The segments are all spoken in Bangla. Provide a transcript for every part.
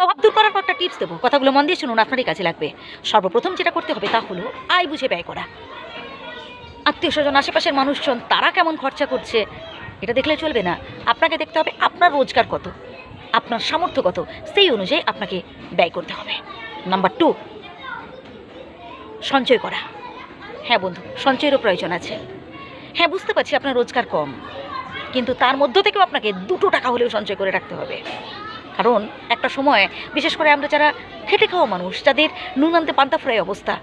অভাব দূর করার একটা টিপস দেবো। কথাগুলো মন দিয়ে শুনুন, আপনারই কাজে লাগবে। সর্বপ্রথম যেটা করতে হবে তা হলো আয় বুঝে ব্যয় করা। আত্মীয় স্বজন আশেপাশের মানুষজন, তারা কেমন খরচা করছে, এটা দেখলে চলবে না। আপনাকে দেখতে হবে আপনার রোজগার কত, আপনার সামর্থ্য কত, সেই অনুযায়ী আপনাকে ব্যয় করতে হবে। নাম্বার টু সঞ্চয় করা। হ্যাঁ বন্ধু, সঞ্চয়েরও প্রয়োজন আছে। হ্যাঁ বুঝতে পারছি আপনার রোজগার কম, কিন্তু তার মধ্য থেকেও আপনাকে দুটো টাকা হলেও সঞ্চয় করে রাখতে হবে। কারণ একটা সময় বিশেষ করে আমরা যারা খেটে খাওয়া মানুষ, যাদের নুন আনতে পান্তা ফ্রাই অবস্থা,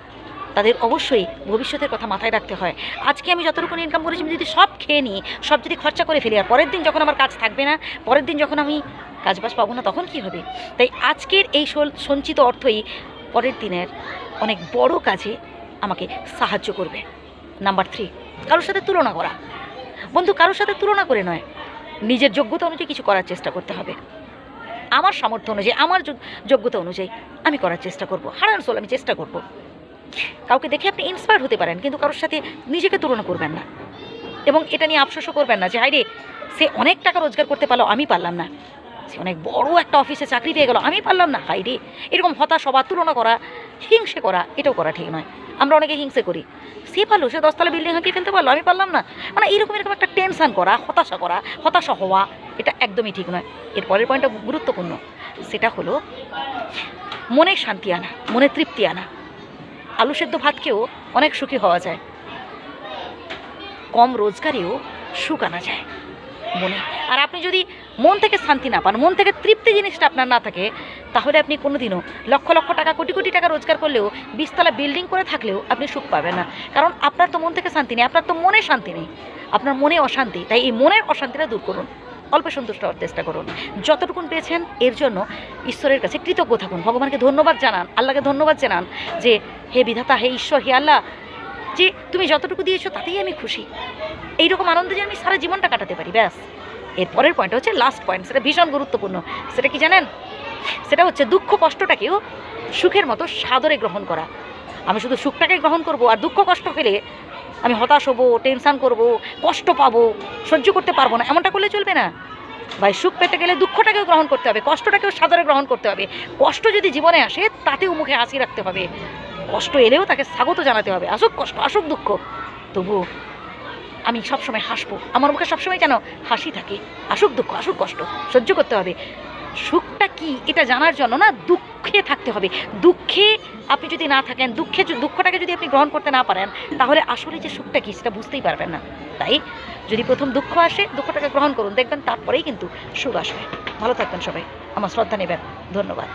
তাদের অবশ্যই ভবিষ্যতের কথা মাথায় রাখতে হয়। আজকে আমি যতটুকু ইনকাম করেছি, আমি যদি সব খেয়ে নিই, সব যদি খরচা করে ফেলি, আর পরের দিন যখন আমার কাজ থাকবে না, পরের দিন যখন আমি কাজ কাজবাজ পাবো না, তখন কি হবে? তাই আজকের এই সঞ্চিত অর্থই পরের দিনের অনেক বড় কাজে আমাকে সাহায্য করবে। নাম্বার থ্রি কারোর সাথে তুলনা করা। বন্ধু, কারোর সাথে তুলনা করে নয়। নিজের যোগ্যতা অনুযায়ী কিছু করার চেষ্টা করতে হবে। আমার সামর্থ্য অনুযায়ী, আমার যোগ- যোগ্যতা অনুযায়ী আমি করার চেষ্টা করব। হারান সোল, আমি চেষ্টা করব। কাউকে দেখে আপনি ইন্সপায়ার হতে পারেন, কিন্তু কারোর সাথে নিজেকে তুলনা করবেন না। এবং এটা নিয়ে আফসোসও করবেন না যে হাইরে সে অনেক টাকা রোজগার করতে পারল, আমি পারলাম না। সে অনেক বড় একটা অফিসে চাকরি পেয়ে গেল, আমি পারলাম না। হাইরে এরকম হতাশ হওয়া, তুলনা করা, হিংসে করা, এটাও করা ঠিক নয়। আমরা অনেকে হিংসে করি। সে পারল, সে দশতলা বিল্ডিং হাঁকিয়ে ফেলতে পারল, আমি পারলাম না। মানে এরকম এরকম একটা টেনশান করা, হতাশা করা, হতাশা হওয়া এটা একদমই ঠিক নয়। এর পরের পয়েন্টটা গুরুত্বপূর্ণ। সেটা হলো, মনে শান্তি আনা, মনে তৃপ্তি আনা। আলু সেদ্ধ ভাত খেয়েও অনেক সুখী হওয়া যায়। কম রোজগারেও সুখ আনা যায় মনে। আর আপনি যদি মন থেকে শান্তি না পান, মন থেকে তৃপ্তি জিনিসটা আপনার না থাকে, তাহলে আপনি কোনোদিনও লক্ষ লক্ষ টাকা, কোটি কোটি টাকা রোজগার করলেও, বিশতলা বিল্ডিং করে থাকলেও আপনি সুখ পাবেন না। কারণ আপনার তো মন থেকে শান্তি নেই, আপনার তো মনে শান্তি নেই। আপনার মনে অশান্তি, তাই এই মনের অশান্তিটা দূর করুন। অল্প সন্তুষ্ট হওয়ার চেষ্টা করুন। যতটুকুন পেয়েছেন, এর জন্য ঈশ্বরের কাছে কৃতজ্ঞ থাকুন। ভগবানকে ধন্যবাদ জানান, আল্লাহকে ধন্যবাদ জানান যে, হে বিধাতা, হে ঈশ্বর, হে আল্লাহ, যে তুমি যতটুকু দিয়েছ তাতেই আমি খুশি। এইরকম আনন্দে যে আমি সারা জীবনটা কাটাতে পারি, ব্যাস। এর পরের পয়েন্ট হচ্ছে লাস্ট পয়েন্ট সেটা ভীষণ গুরুত্বপূর্ণ। সেটা কি জানেন? সেটা হচ্ছে দুঃখ কষ্টটাকেও সুখের মতো সাদরে গ্রহণ করা। আমি শুধু সুখটাকে গ্রহণ করব আর দুঃখ কষ্ট পেলে আমি হতাশ হব টেনশান করব, কষ্ট পাবো, সহ্য করতে পারব না, এমনটা করলে চলবে না। ভাই, সুখ পেতে গেলে দুঃখটাকেও গ্রহণ করতে হবে, কষ্টটাকেও সাদরে গ্রহণ করতে হবে। কষ্ট যদি জীবনে আসে, তাতেও মুখে হাসি রাখতে হবে। কষ্ট এলেও তাকে স্বাগত জানাতে হবে। আসুক কষ্ট, আসুক দুঃখ। তবু আমি সবসময় হাসবো। আমার মুখে সবসময় যেন হাসি থাকে। আসুক দুঃখ, আসুক কষ্ট, সহ্য করতে হবে। সুখটা কি? এটা জানার জন্য না দুঃখে থাকতে হবে। দুঃখে আপনি যদি না থাকেন, দুঃখে দুঃখটাকে যদি আপনি গ্রহণ করতে না পারেন, তাহলে আসলে যে সুখটা কী সেটা বুঝতেই পারবেন না। তাই যদি প্রথম দুঃখ আসে, দুঃখটাকে গ্রহণ করুন, দেখবেন তারপরেই কিন্তু সুখ আসবে। ভালো থাকবেন সবাই। আমার শ্রদ্ধা নেবেন। ধন্যবাদ।